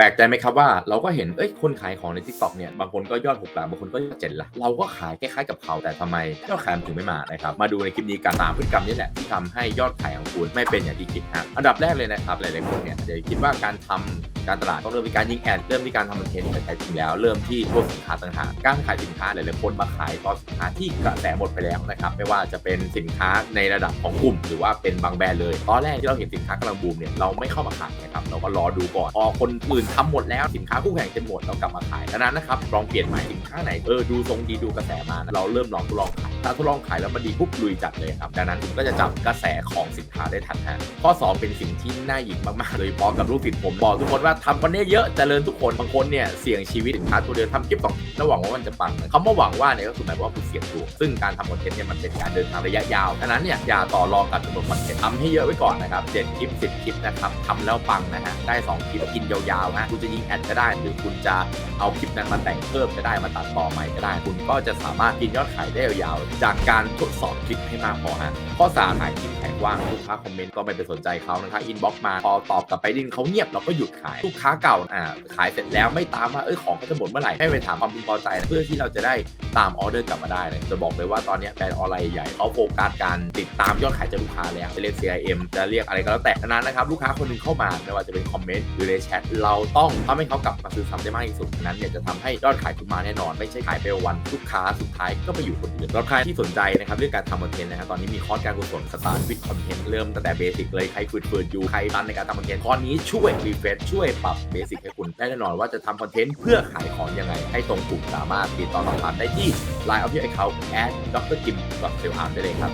แปลกใจไหมครับว่าเราก็เห็นเอ้ยคนขายของในทิกตอกเนี่ยบางคนก็ยอดหกหลักบางคนก็ยอดเจ็ดหลักเราก็ขายคล้ายๆกับเขาแต่ทำไมยอดขายมันถึงไม่มานะครับมาดูในคลิปนี้กันตามพฤติกรรมนี้แหละที่ทำให้ยอดขายของคุณไม่เป็นอย่างที่คิดฮะอันดับแรกเลยนะครับหลายๆคนเนี่ยจจะคิดว่าการทำ การตลาดต้องเริ่มที่การยิงแอดเริ่มที่การทำคอนเทนต์แต่จริงแล้ว เริ่มที่ตัวสินค้าต่างหากการขายสินค้าหลายๆคนมาขายตอนสินค้าที่กระแสหมดไปแล้วนะครับไม่ว่าจะเป็นสินค้าในระดับของกลุ่ม หรือว่าเป็นบางแบรนด์เลยตอนแรกที่เราเห็นสินค้ากำลังบูมเนี่ยเราไม่เข้ามาขายนะครับเราก็รอดูก่อนพอคนอื่นทำหมดแล้วสินค้าคู่แข่งจะหมดเรากลับมาขายดังนั้นนะครับลองเปลี่ยนใหม่สินค้าไหนเออดูทรงดีดูกระแสมาเราเริ่มลองทดลองขายถ้าทดลองขายแล้วมันดีปุ๊บลุยจัดเลยครับดังนั้นคุณก็จะจับกระแสของสินค้าได้ทันฮะข้อ 2 เป็นสิ่งที่น่าหยิบมากๆเลยพอกับลูกศิษย์ผมบอกทุกคนว่าทำคนนี้เยอะเจริญทุกคนบางคนเนี่ยเสี่ยงชีวิตสินค้าตัวเดียวทำคลิปสองแล้วหวังว่ามันจะปังคำว่าหวังว่าเนี่ยก็คือหมายว่าคุณเสี่ยงดวงซึ่งการทำคอนเทนต์เนี่ยมันเป็นการเดินทางระยะยาวดังนั้นเนี่ยอย่าต่อรองกับจำนวนคอนเทนต์ทำให้เยอะไว้ก่อนนะครับเจ็ดคลิปสิบคลิปนะครับทำแล้วปังนะฮะได้สองคลิปกินยาวๆนะคุณจะยิงแอดก็ได้ หรือคุณจะเอาคลิปนั้นมาแต่งเพิ่มก็ได้มาตัดต่อใหม่ก็ได้ คุณก็จะสามารถกินยอดขายได้ยาวๆจากการทดสอบคลิปให้มากพอฮะข้อสามขายคลิปแขกว่างลูกค้าคอมเมนต์ก็ไม่ไปสนใจเขานะครับอินบ็อกมาพอตอบกลับไปดินเขาเงียบเราก็หยุดขายลูกค้าเก่าอ่าขายเสร็จแล้วไม่ตามว่าเออของเขาจะหมดเมื่อไหร่ให้ไปถามความพึงพอใจนะเพื่อที่เราจะได้ตามออเดอร์กลับมาได้เลยจะบอกเลยว่าตอนนี้แบรนด์ออนไลน์ใหญ่เขาโฟกัสการติดตามยอดขายจากลูกค้าแล้วจะเรียก CRM จะเรียกอะไรก็แล้วแต่นั้นนะครับลูกค้าคนหนึงเข้ามาไม่ว่าจะเป็นคอมเมนต์หรือในแชทเราต้องทำให้เขากลับมาซื้อซ้ำได้มากที่สุดนั้นเนี่ยจะทำให้ยอดขายคุณมาแน่นอน ไม่ใช่ขายไปวันลูกค้าสุดท้ายก็ไปอยู่คนอื่นสำหรับใครที่สนใจนะครับเรื่องการทำคอนเทนต์นะครับตอนนี้มีคอร์สการกุศลสตาร์ทวิดคอนเทนต์เริ่มตั้งแต่เบสิกเลยใครฝืดฝืดๆอยู่ใครตันในการทำคอนเทนต์คอร์สนี้ช่วยรีเฟรชช่วยปรับเบสิกให้คุณได้แน่นอนว่าจะทำคอนเทนต์เพื่อขายของยังไง ให้ตรงกลุ่มสามารถติดต่อสอบถามได้ที่ Line อ f f i c i a l Account at d r g i m s e l a r m ได้เลยครับ